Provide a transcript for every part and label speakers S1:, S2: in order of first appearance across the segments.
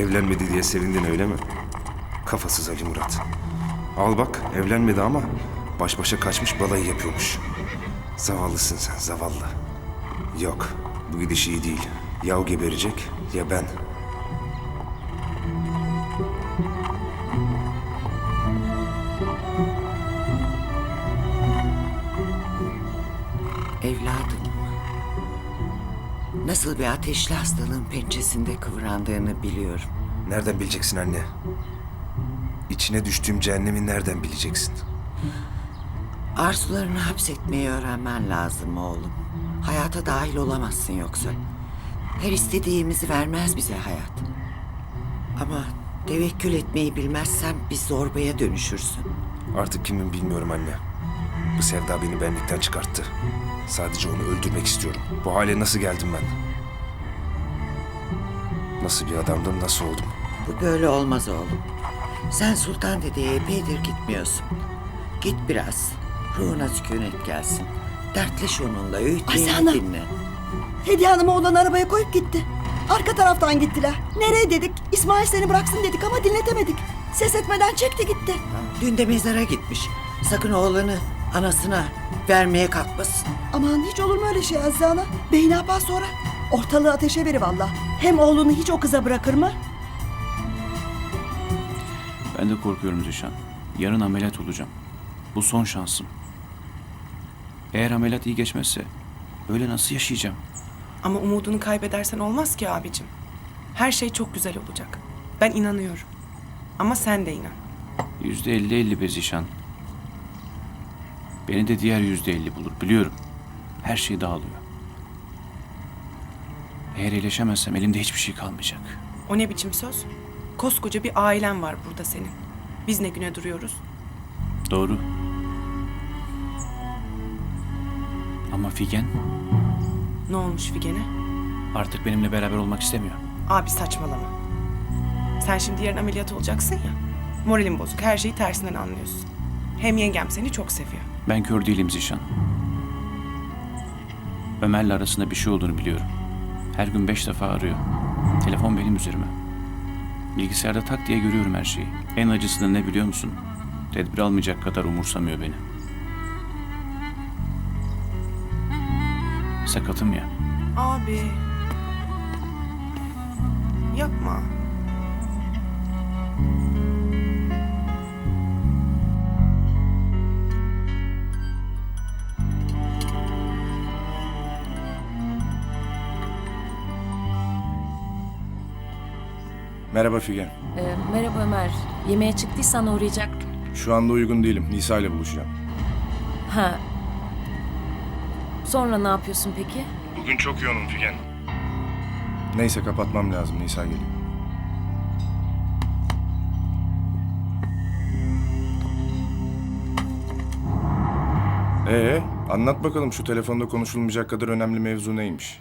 S1: Evlenmedi diye sevindin öyle mi? Kafasız Ali Murat. Al bak evlenmedi ama baş başa kaçmış balayı yapıyormuş. Zavallısın sen zavallı. Yok bu gidiş iyi değil. Ya o geberecek ya ben.
S2: Nasıl bir ateşli hastalığın pençesinde kıvrandığını biliyorum.
S1: Nereden bileceksin anne? İçine düştüğüm cehennemi nereden bileceksin?
S2: Arzularını hapsetmeyi öğrenmen lazım oğlum. Hayata dahil olamazsın yoksa. Her istediğimizi vermez bize hayat. Ama tevekkül etmeyi bilmezsen bir zorbaya dönüşürsün.
S1: Artık kimim bilmiyorum anne. Bu sevda beni benlikten çıkarttı. Sadece onu öldürmek istiyorum. Bu hale nasıl geldim ben? Nasıl bir adamdım, nasıl oldum?
S2: Bu böyle olmaz oğlum. Sen Sultan Dede'ye epeydir gitmiyorsun. Git biraz. Ruhuna sükunet gelsin. Dertleş onunla, öğütlerini
S3: sana.
S2: dinle.
S3: Hediye Hanım'ı oğlan arabaya koyup gitti. Arka taraftan gittiler. Nereye dedik? İsmail seni bıraksın dedik ama dinletemedik. Ses etmeden çekti gitti.
S2: Dün de mezara gitmiş. Sakın oğlanı anasına vermeye kalkmasın.
S3: Aman hiç olur mu öyle şey Azize Ana? Bey ne yapar sonra? Ortalığı ateşe verir valla. Hem oğlunu hiç o kıza bırakır mı?
S4: Ben de korkuyorum Zişan. Yarın ameliyat olacağım. Bu son şansım. Eğer ameliyat iyi geçmezse öyle nasıl yaşayacağım?
S5: Ama umudunu kaybedersen olmaz ki abicim. Her şey çok güzel olacak. Ben inanıyorum. Ama sen de inan.
S4: Yüzde elli elli be Zişan. Beni de diğer yüzde elli bulur biliyorum. Her şey dağılıyor. Eğer iyileşemezsem elimde hiçbir şey kalmayacak.
S5: O ne biçim söz? Koskoca bir ailen var burada senin. Biz ne güne duruyoruz?
S4: Doğru. Ama Figen
S5: Ne olmuş Figen'e?
S4: artık benimle beraber olmak istemiyor.
S5: Abi saçmalama. Sen şimdi yarın ameliyat olacaksın ya. Moralin bozuk. Her şeyi tersinden anlıyorsun. Hem yengem seni çok seviyor.
S4: Ben kör değilim Zişan. Ömer'le arasında bir şey olduğunu biliyorum. Her gün beş defa arıyor. Telefon benim üzerime. Bilgisayarda tak diye görüyorum her şeyi. En acısı da ne biliyor musun? Tedbir almayacak kadar umursamıyor beni. Sakatım ya.
S5: Abi. Yapma.
S6: Merhaba Figen.
S7: Ee, merhaba Ömer. Yemeğe çıktıysan uğrayacaktım.
S6: Şu anda uygun değilim. Nisa ile buluşacağım.
S7: Ha. Sonra ne yapıyorsun peki?
S6: Bugün çok yoğunum Figen. Neyse kapatmam lazım. Nisa geliyor. Ee, anlat bakalım şu telefonda konuşulmayacak kadar önemli mevzu neymiş?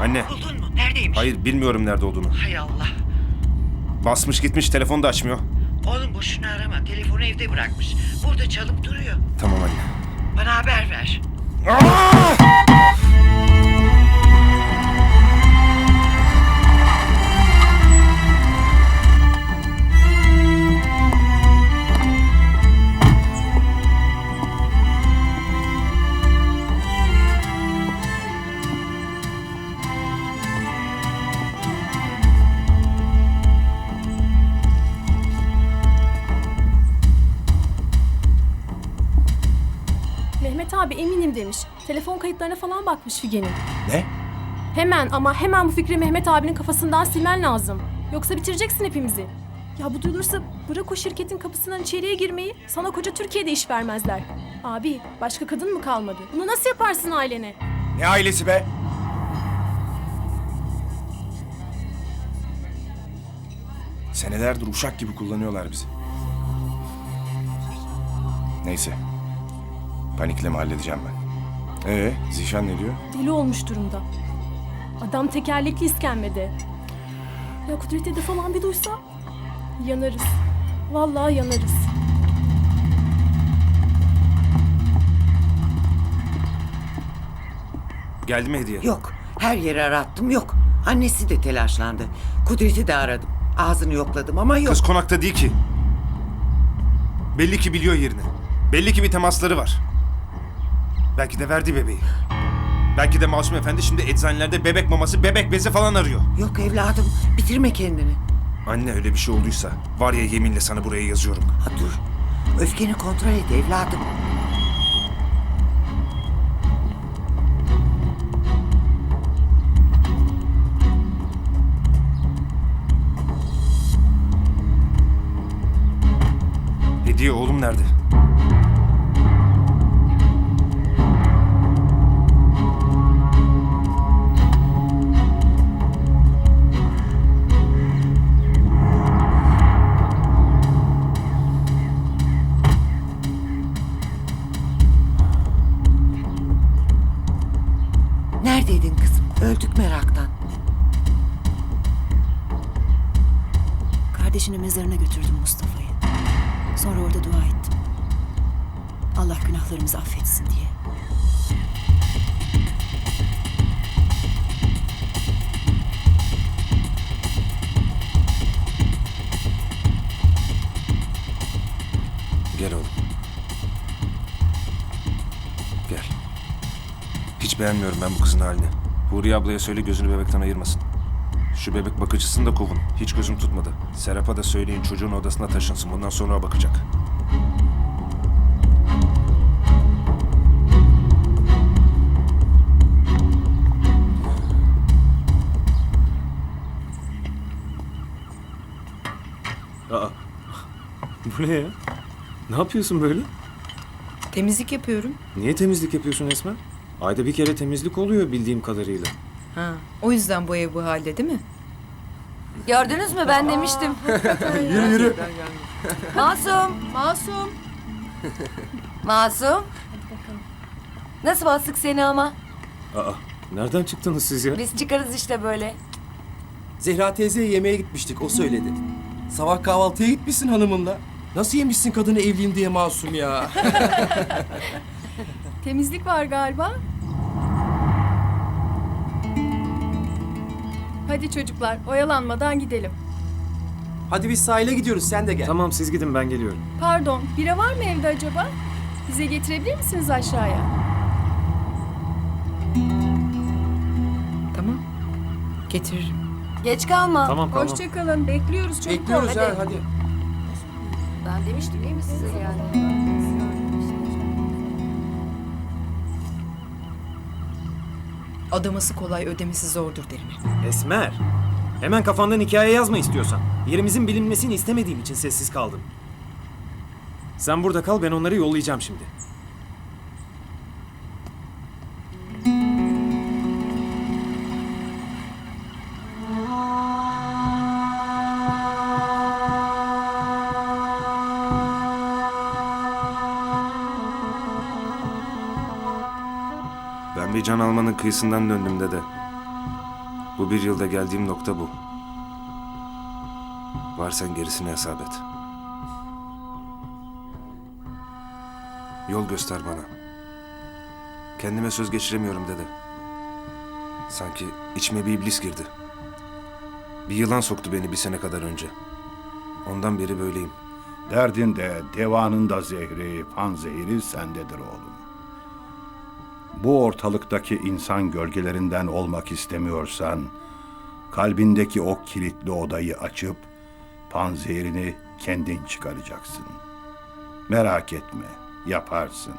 S1: Anne.
S2: Buldun mu? Neredeymiş?
S1: Hayır bilmiyorum nerede olduğunu.
S2: Hay Allah.
S1: Basmış gitmiş telefon da açmıyor.
S2: Oğlum boşuna arama. Telefonu evde bırakmış. Burada çalıp duruyor.
S1: Tamam anne.
S2: Bana haber ver.
S8: Mehmet abi eminim demiş. Telefon kayıtlarına falan bakmış Figen'in.
S6: Ne?
S8: Hemen ama hemen bu fikri Mehmet abinin kafasından silmen lazım. Yoksa bitireceksin hepimizi. Ya bu duyulursa bırak o şirketin kapısından içeriye girmeyi sana koca Türkiye'de iş vermezler. Abi başka kadın mı kalmadı? Bunu nasıl yaparsın ailene?
S6: Ne ailesi be? Senelerdir uşak gibi kullanıyorlar bizi. Neyse. Panikleme halledeceğim ben. Ee, Zişan ne diyor?
S8: Deli olmuş durumda. Adam tekerlekli iskemlede. Ya Kudret'e de falan bir duysa yanarız. Vallahi yanarız.
S1: Geldi mi hediye?
S2: Yok. Her yeri arattım yok. Annesi de telaşlandı. Kudret'i de aradım. Ağzını yokladım ama yok.
S1: Kız konakta değil ki. Belli ki biliyor yerini. Belli ki bir temasları var. Belki de verdi bebeği. Belki de Masum Efendi şimdi eczanelerde bebek maması, bebek bezi falan arıyor.
S2: Yok evladım bitirme kendini.
S1: Anne öyle bir şey olduysa var ya yeminle sana buraya yazıyorum.
S2: Ha dur. Öfkeni kontrol et evladım.
S1: Hediye oğlum nerede?
S9: Günahlarımızı affetsin diye.
S1: Gel oğlum. Gel. Hiç beğenmiyorum ben bu kızın halini. Huriye ablaya söyle gözünü bebekten ayırmasın. Şu bebek bakıcısını da kovun. Hiç gözüm tutmadı. Serap'a da söyleyin çocuğun odasına taşınsın. Bundan sonra bakacak.
S10: Aa. Bu ne ya? Ne yapıyorsun böyle?
S9: Temizlik yapıyorum.
S10: Niye temizlik yapıyorsun Esmer? Ayda bir kere temizlik oluyor bildiğim kadarıyla.
S9: Ha, o yüzden bu ev bu halde değil mi?
S7: Gördünüz mü ben demiştim.
S6: Yürü yürü.
S7: Masum. Masum. Masum. Nasıl bastık seni ama?
S10: Aa, nereden çıktınız siz ya?
S7: Biz çıkarız işte böyle.
S11: Zehra teyzeye yemeğe gitmiştik o söyledi. Sabah kahvaltıya gitmişsin hanımınla. Nasıl yemişsin kadını evliyim diye masum ya.
S8: Temizlik var galiba. Hadi çocuklar oyalanmadan gidelim.
S11: Hadi biz sahile gidiyoruz sen de gel.
S10: Tamam siz gidin ben geliyorum.
S8: Pardon bira var mı evde acaba? Bize getirebilir misiniz aşağıya?
S9: Tamam. Getiririm.
S7: Geç kalma.
S10: Tamam tamam.
S8: Hoşçakalın bekliyoruz çocuklar.
S11: Bekliyoruz ha hadi.
S7: Ben demiştim değil mi size yani?
S9: Adaması kolay ödemesi zordur derim hep.
S10: Esmer. Hemen kafandan hikaye yazma istiyorsan. Yerimizin bilinmesini istemediğim için sessiz kaldım. Sen burada kal ben onları yollayacağım şimdi.
S1: Almanın kıyısından döndüm dede. Bu bir yılda geldiğim nokta bu. Varsan gerisini hesap et. Yol göster bana. Kendime söz geçiremiyorum dede. Sanki içime bir iblis girdi. Bir yılan soktu beni bir sene kadar önce. Ondan beri böyleyim.
S12: Derdin de, devanın da zehri, panzehiri sendedir oğlum. Bu ortalıktaki insan gölgelerinden olmak istemiyorsan, kalbindeki o kilitli odayı açıp, panzehirini kendin çıkaracaksın. Merak etme, yaparsın.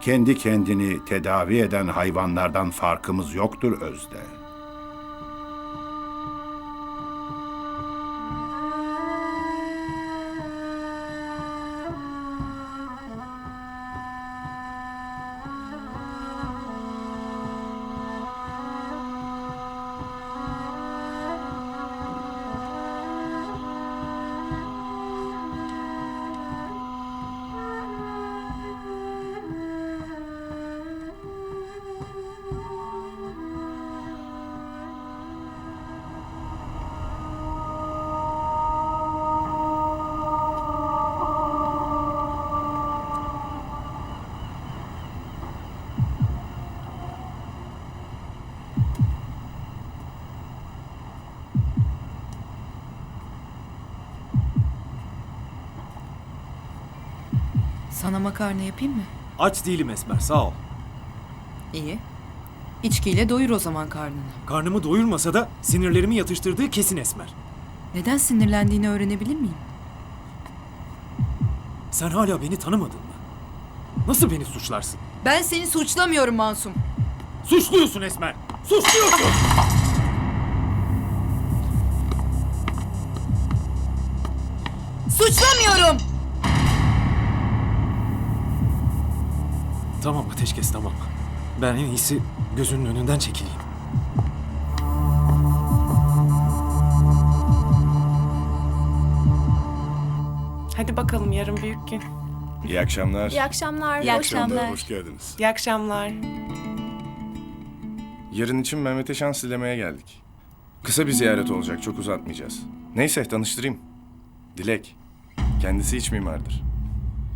S12: Kendi kendini tedavi eden hayvanlardan farkımız yoktur özde.
S9: Sana makarna yapayım mı?
S10: Aç değilim Esmer sağ ol.
S9: İyi. İçkiyle doyur o zaman karnını.
S10: Karnımı doyurmasa da sinirlerimi yatıştırdığı kesin Esmer.
S9: Neden sinirlendiğini öğrenebilir miyim?
S10: Sen hala beni tanımadın mı? Nasıl beni suçlarsın?
S9: Ben seni suçlamıyorum Masum.
S10: Suçluyorsun Esmer! Suçluyorsun!
S9: Suçlamıyorum!
S10: Tamam ateşkes tamam. Ben en iyisi gözünün önünden çekileyim.
S5: Hadi bakalım yarın büyük gün.
S6: İyi akşamlar.
S8: İyi akşamlar.
S9: İyi
S8: hoş
S9: akşamlar.
S12: Hoş geldiniz.
S5: İyi akşamlar.
S6: Yarın için Mehmet'e şans dilemeye geldik. Kısa bir ziyaret olacak, çok uzatmayacağız. Neyse tanıştırayım. Dilek. Kendisi iç mimardır.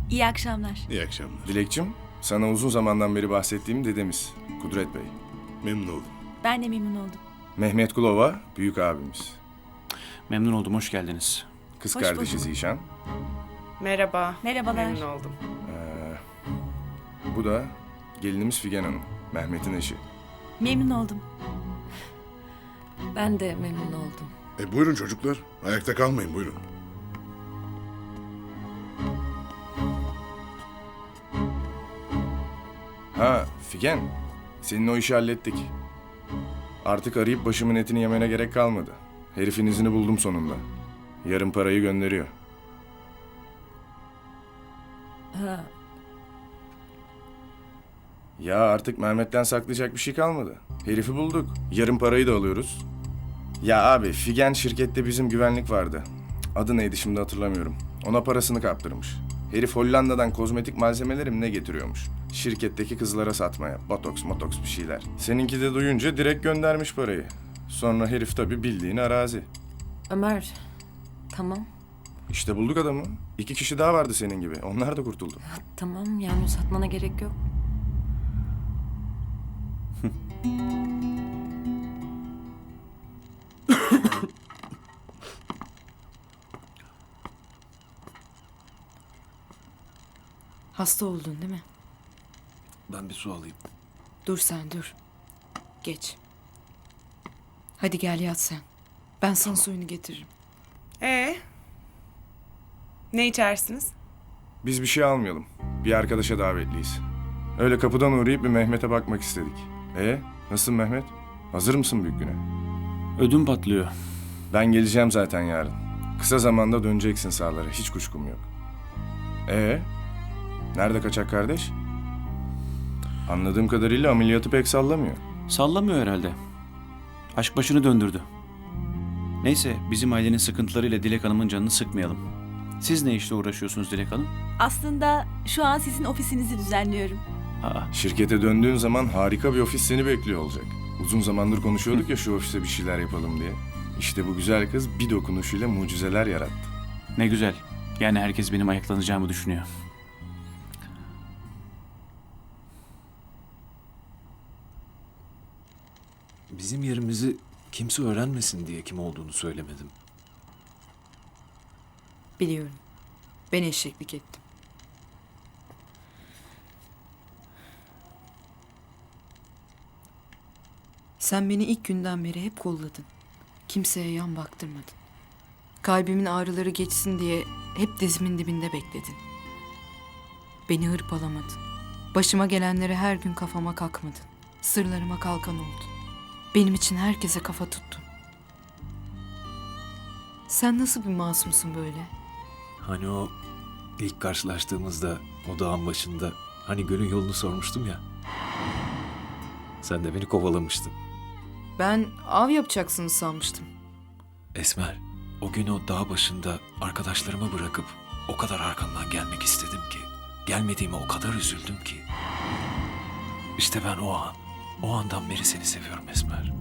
S9: İyi akşamlar.
S12: İyi akşamlar.
S6: Dilekçim, sana uzun zamandan beri bahsettiğim dedemiz, Kudret Bey.
S12: Memnun oldum.
S9: Ben de memnun oldum.
S6: Mehmet Kulova, büyük abimiz.
S4: Memnun oldum, hoş geldiniz.
S6: Kız
S9: Hoş
S6: kardeşi
S9: bulduk.
S6: Zişan.
S5: Merhaba.
S9: Merhabalar.
S5: Memnun oldum.
S6: Bu da gelinimiz Figen Hanım, Mehmet'in eşi.
S9: Memnun oldum.
S7: Ben de memnun oldum.
S12: E buyurun çocuklar. Ayakta kalmayın buyurun.
S6: Figen. Senin o işi hallettik. Artık arayıp başımın etini yemene gerek kalmadı. Herifin izini buldum sonunda. Yarın parayı gönderiyor.
S7: Ha,
S6: Ya artık Mehmet'ten saklayacak bir şey kalmadı. Herifi bulduk. Yarın parayı da alıyoruz. Ya abi Figen şirkette bizim güvenlik vardı. Adı neydi şimdi hatırlamıyorum. Ona parasını kaptırmış. Herif Hollanda'dan kozmetik malzemelerim ne getiriyormuş. Şirketteki kızlara satmaya. Botoks motoks bir şeyler. Seninki de duyunca direkt göndermiş parayı. Sonra herif tabii bildiğin arazi.
S7: Ömer, tamam.
S6: İşte bulduk adamı. İki kişi daha vardı senin gibi. Onlar da kurtuldu.
S7: Tamam yani uzatmana gerek yok.
S9: Hasta oldun değil mi?
S10: Ben bir su alayım.
S9: Dur sen dur. Geç. Hadi gel yat sen. Ben sana suyunu getiririm.
S5: Ee? Ne içersiniz?
S6: Biz bir şey almayalım. Bir arkadaşa davetliyiz. Öyle kapıdan uğrayıp bir Mehmet'e bakmak istedik. E nasılsın Mehmet? Hazır mısın büyük güne?
S4: Ödüm patlıyor.
S6: Ben geleceğim zaten yarın. Kısa zamanda döneceksin sağlara. Hiç kuşkum yok. E Nerede kaçak kardeş? Anladığım kadarıyla ameliyatı pek sallamıyor.
S4: Sallamıyor herhalde. Aşk başını döndürdü. Neyse, bizim ailenin sıkıntılarıyla Dilek Hanım'ın canını sıkmayalım. Siz ne işle uğraşıyorsunuz Dilek Hanım?
S9: Aslında şu an sizin ofisinizi düzenliyorum.
S4: Aa,
S6: Şirkete döndüğün zaman harika bir ofis seni bekliyor olacak. Uzun zamandır konuşuyorduk ya şu ofiste bir şeyler yapalım diye. İşte bu güzel kız bir dokunuşuyla mucizeler yarattı.
S4: ne güzel. Yani herkes benim ayaklanacağımı düşünüyor.
S13: Bizim yerimizi kimse öğrenmesin diye kim olduğunu söylemedim.
S9: Biliyorum. Ben eşeklik ettim. Sen beni ilk günden beri hep kolladın. Kimseye yan baktırmadın. Kalbimin ağrıları geçsin diye hep dizimin dibinde bekledin. Beni hırpalamadın. Başıma gelenleri her gün kafama kakmadın. Sırlarıma kalkan oldun. Benim için herkese kafa tuttun. Sen nasıl bir masumsun böyle?
S13: Hani o ilk karşılaştığımızda o dağın başında hani gölün yolunu sormuştum ya. Sen de beni kovalamıştın.
S9: Ben av yapacaksınız sanmıştım.
S13: Esmer, o gün o dağ başında arkadaşlarımı bırakıp o kadar arkandan gelmek istedim ki. Gelmediğime o kadar üzüldüm ki. İşte ben o an, o andan beri seni seviyorum Esmer.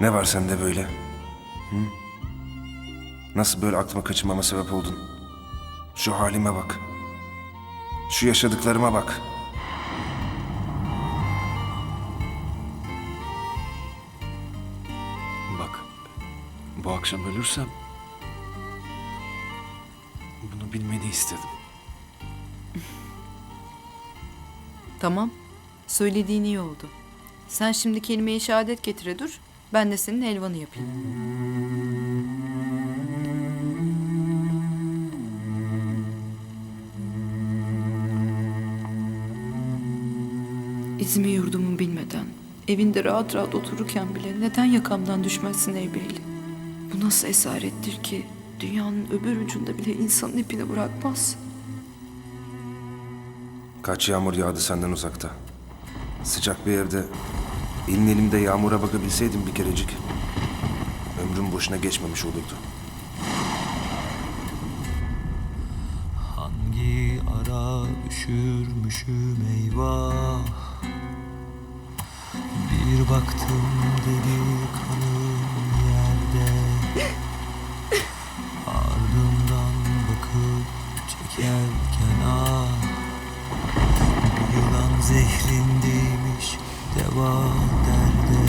S1: Ne var sende böyle? Hı? Nasıl böyle aklıma kaçırmama sebep oldun? Şu halime bak. Şu yaşadıklarıma bak.
S13: Bak, bu akşam ölürsem Bunu bilmeni istedim.
S9: Tamam. Söylediğin iyi oldu. Sen şimdi kelimeyi şehadet getire dur. Ben de senin helvanı yapayım. İzimi yurdumu bilmeden, evinde rahat rahat otururken bile neden yakamdan düşmezsin ey beyli? Bu nasıl esarettir ki dünyanın öbür ucunda bile insanın ipini bırakmaz.
S1: Kaç yağmur yağdı senden uzakta. Sıcak bir evde elin elimde yağmura bakabilseydim bir kerecik. Ömrüm boşuna geçmemiş olurdu.
S14: Hangi ara üşürmüşüm eyvah Bir baktım deli kanım yerde Ardından bakıp çekerken ah zehrindeymiş deva derde.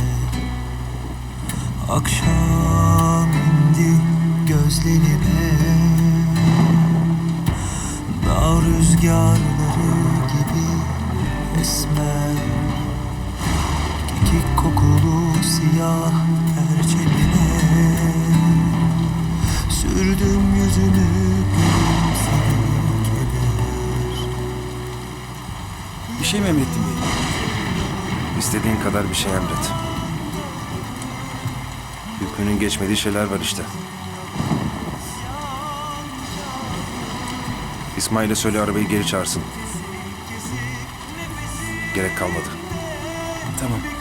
S14: Akşam indi gözlerime. Dağ rüzgarları gibi esmer Kekik kokulu siyah
S11: şey mi emrettin bey?
S1: İstediğin kadar bir şey emret. Hükmünün geçmediği şeyler var işte. İsmail'e söyle arabayı geri çağırsın. Gerek kalmadı.
S11: Tamam.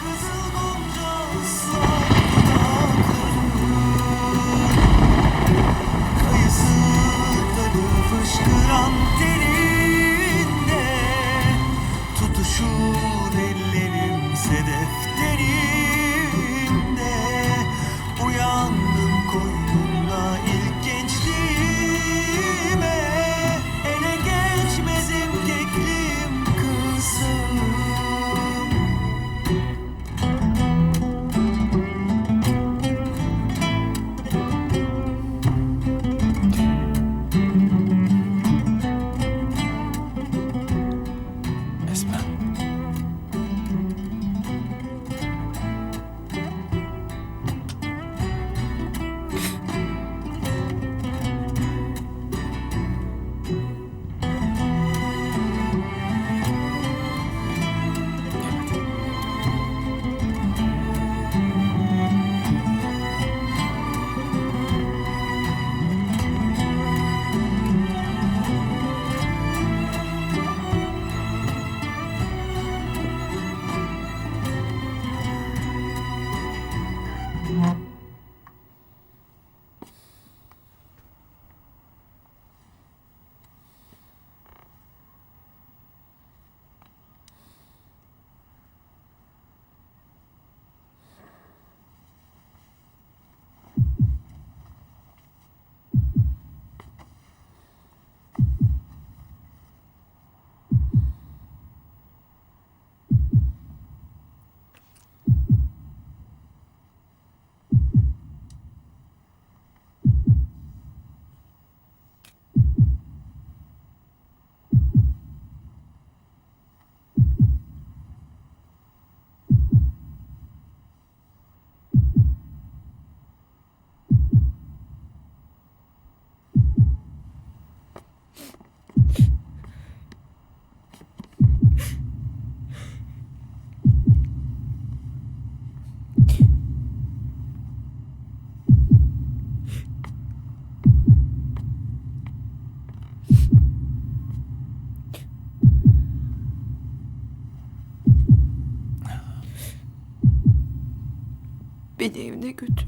S9: Beni evine götür.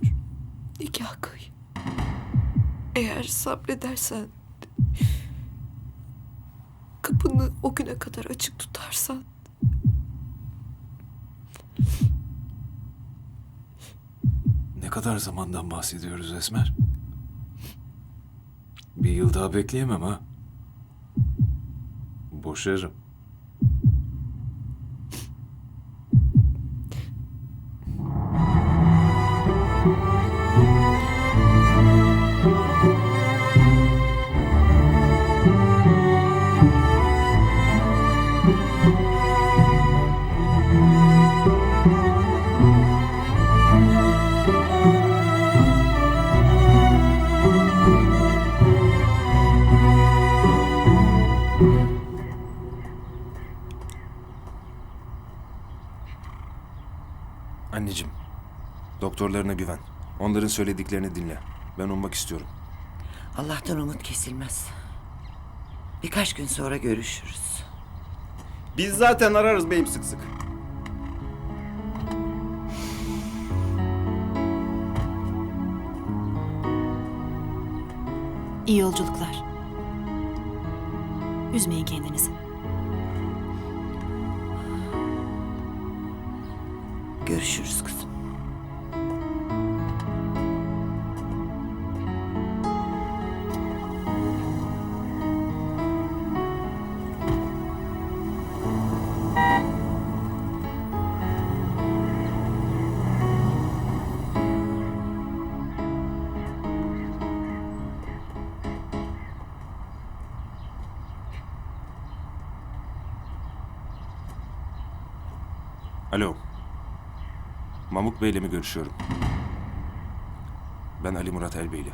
S9: Nikah kıy. Eğer sabredersen... Kapını o güne kadar açık tutarsan...
S13: Ne kadar zamandan bahsediyoruz Esmer? Bir yıl daha bekleyemem ha. Boşarım.
S1: Onların söylediklerini dinle. Ben ummak istiyorum.
S2: Allah'tan umut kesilmez. Birkaç gün sonra görüşürüz.
S15: Biz zaten ararız beyim sık sık.
S16: İyi yolculuklar. Üzmeyin kendinizi.
S2: Görüşürüz kızım.
S1: Mamuk Bey'le mi görüşüyorum? Ben Ali Murat Elbeyli.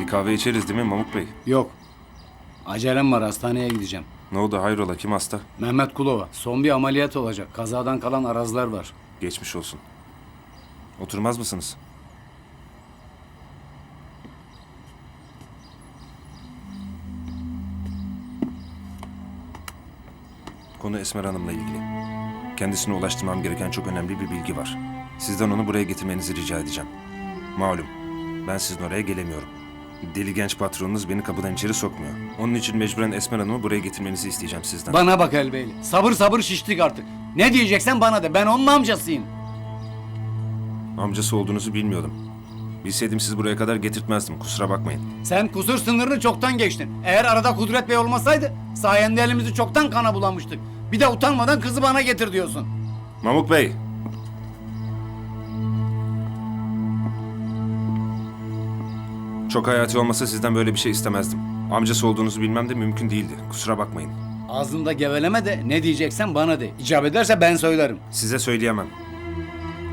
S1: Bir kahve içeriz değil mi Mamuk Bey?
S17: Yok. Acelem var hastaneye gideceğim.
S1: Ne oldu hayrola kim hasta?
S17: Mehmet Kulova. Son bir ameliyat olacak. Kazadan kalan arazlar var.
S1: Geçmiş olsun. Oturmaz mısınız? Konu Esmer Hanım'la ilgili. Kendisine ulaştırmam gereken çok önemli bir bilgi var. Sizden onu buraya getirmenizi rica edeceğim. Malum, ben sizin oraya gelemiyorum. Deli genç patronunuz beni kapıdan içeri sokmuyor. Onun için mecburen Esmer Hanım'ı buraya getirmenizi isteyeceğim sizden.
S17: Bana bak Elbeyli. Sabır sabır şiştik artık. Ne diyeceksen bana de. Ben onun amcasıyım.
S1: Amcası olduğunuzu bilmiyordum. Bilseydim sizi buraya kadar getirtmezdim. Kusura bakmayın.
S17: Sen kusur sınırını çoktan geçtin. Eğer arada Kudret Bey olmasaydı sayende elimizi çoktan kana bulamıştık. Bir de utanmadan kızı bana getir diyorsun.
S1: Mamuk Bey. Çok hayati olmasa sizden böyle bir şey istemezdim. Amcası olduğunuzu bilmem de mümkün değildi. Kusura bakmayın.
S17: Ağzında geveleme de ne diyeceksen bana de. İcap ederse ben söylerim.
S1: Size söyleyemem.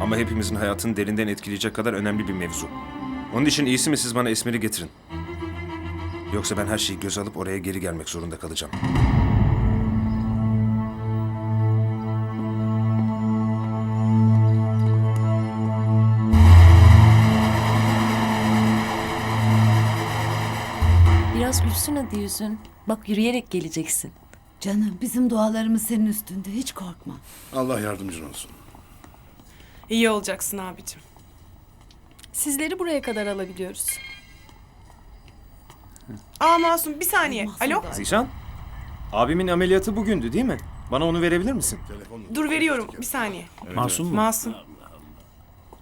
S1: Ama hepimizin hayatını derinden etkileyecek kadar önemli bir mevzu. Onun için iyisi mi siz bana Esmer'i getirin. Yoksa ben her şeyi göz alıp oraya geri gelmek zorunda kalacağım.
S7: Biraz gülsün hadi yüzün. Bak yürüyerek geleceksin.
S3: Canım bizim dualarımız senin üstünde hiç korkma.
S12: Allah yardımcın olsun.
S5: İyi olacaksın abicim.
S8: Sizleri buraya kadar alabiliyoruz.
S5: Aa Masum bir saniye. Alo.
S10: Zişan, abimin ameliyatı bugündü değil mi? Bana onu verebilir misin?
S5: Dur veriyorum bir saniye.
S4: Masum mu?
S5: Masum.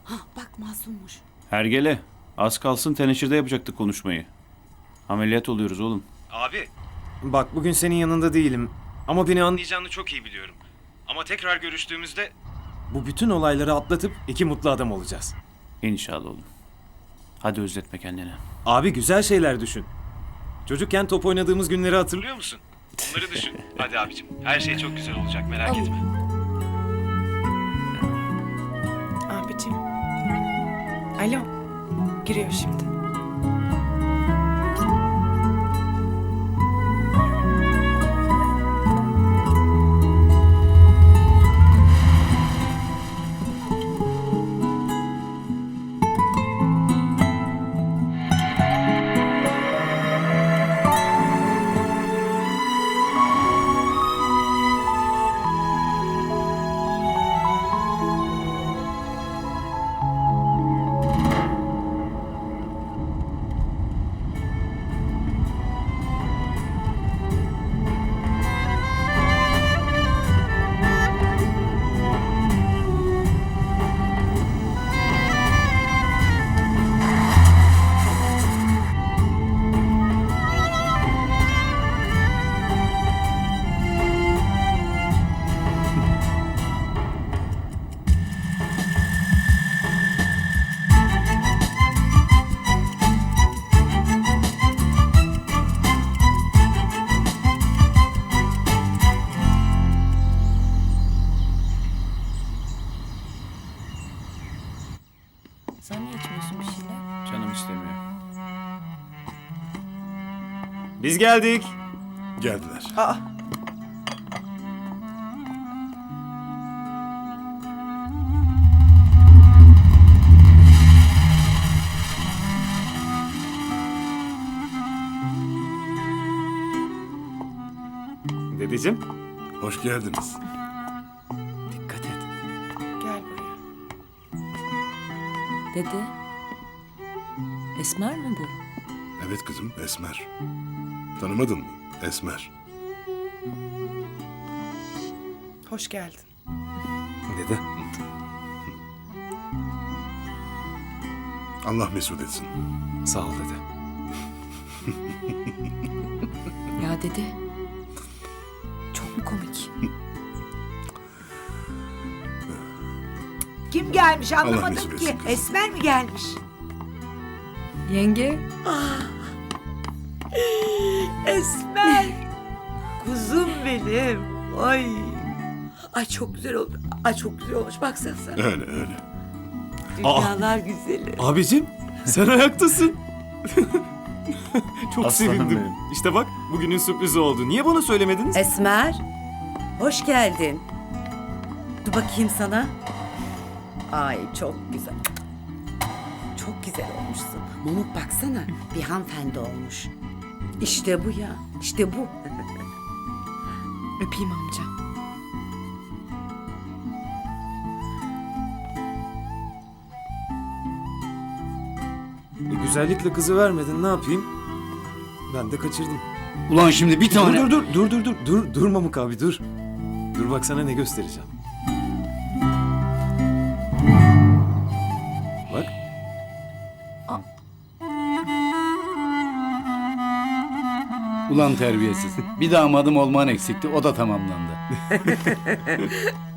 S3: Ha bak masummuş.
S4: Hergele. Az kalsın teneşirde yapacaktık konuşmayı. Ameliyat oluyoruz oğlum.
S10: Abi. Bak bugün senin yanında değilim. Ama beni anlayacağını çok iyi biliyorum. Ama tekrar görüştüğümüzde... Bu bütün olayları atlatıp iki mutlu adam olacağız.
S4: İnşallah oğlum. Hadi özletme kendini.
S10: Abi güzel şeyler düşün. Çocukken top oynadığımız günleri hatırlıyor musun? Bunları düşün. Hadi abicim. Her şey çok güzel olacak merak etme.
S5: Abicim. Alo. Giriyor şimdi.
S7: Sen niye içmiyorsun bir şeyler?
S4: Canım istemiyor.
S10: Biz geldik.
S18: Geldiler.
S16: Aa,
S10: Dedeciğim.
S18: Hoş geldiniz.
S7: Dede. Esmer mi bu?
S18: Evet kızım Esmer. Tanımadın mı? Esmer.
S5: Hoş geldin.
S10: Dede.
S18: Allah mesut etsin.
S13: Sağ ol dede.
S9: Ya dede. Çok mu komik?
S16: Kim gelmiş anlamadım ki. Esmer mi gelmiş?
S9: Yenge.
S16: Esmer. Kuzum benim. Ay. Ay çok güzel oldu. Ay çok güzel olmuş. Baksana sen.
S18: Öyle öyle.
S16: Dünyalar güzeli.
S10: Abicim sen ayaktasın. Çok
S4: Aslanım
S10: sevindim.
S4: benim.
S10: İşte bak bugünün sürprizi oldu. Niye bana söylemediniz?
S7: Esmer. Hoş geldin. Dur bakayım sana. Ay çok güzel. Çok güzel olmuşsun. Mumuk baksana. Bir hanımefendi olmuş. İşte bu ya. İşte bu.
S9: Öpeyim amca.
S10: E, güzellikle kızı vermedin ne yapayım? Ben de kaçırdım.
S17: Ulan şimdi bir tane...
S10: Dur dur dur dur dur dur dur Mamuk abi dur. Dur bak sana ne göstereceğim.
S17: Ulan terbiyesiz. Bir damadım olman eksikti. O da tamamlandı.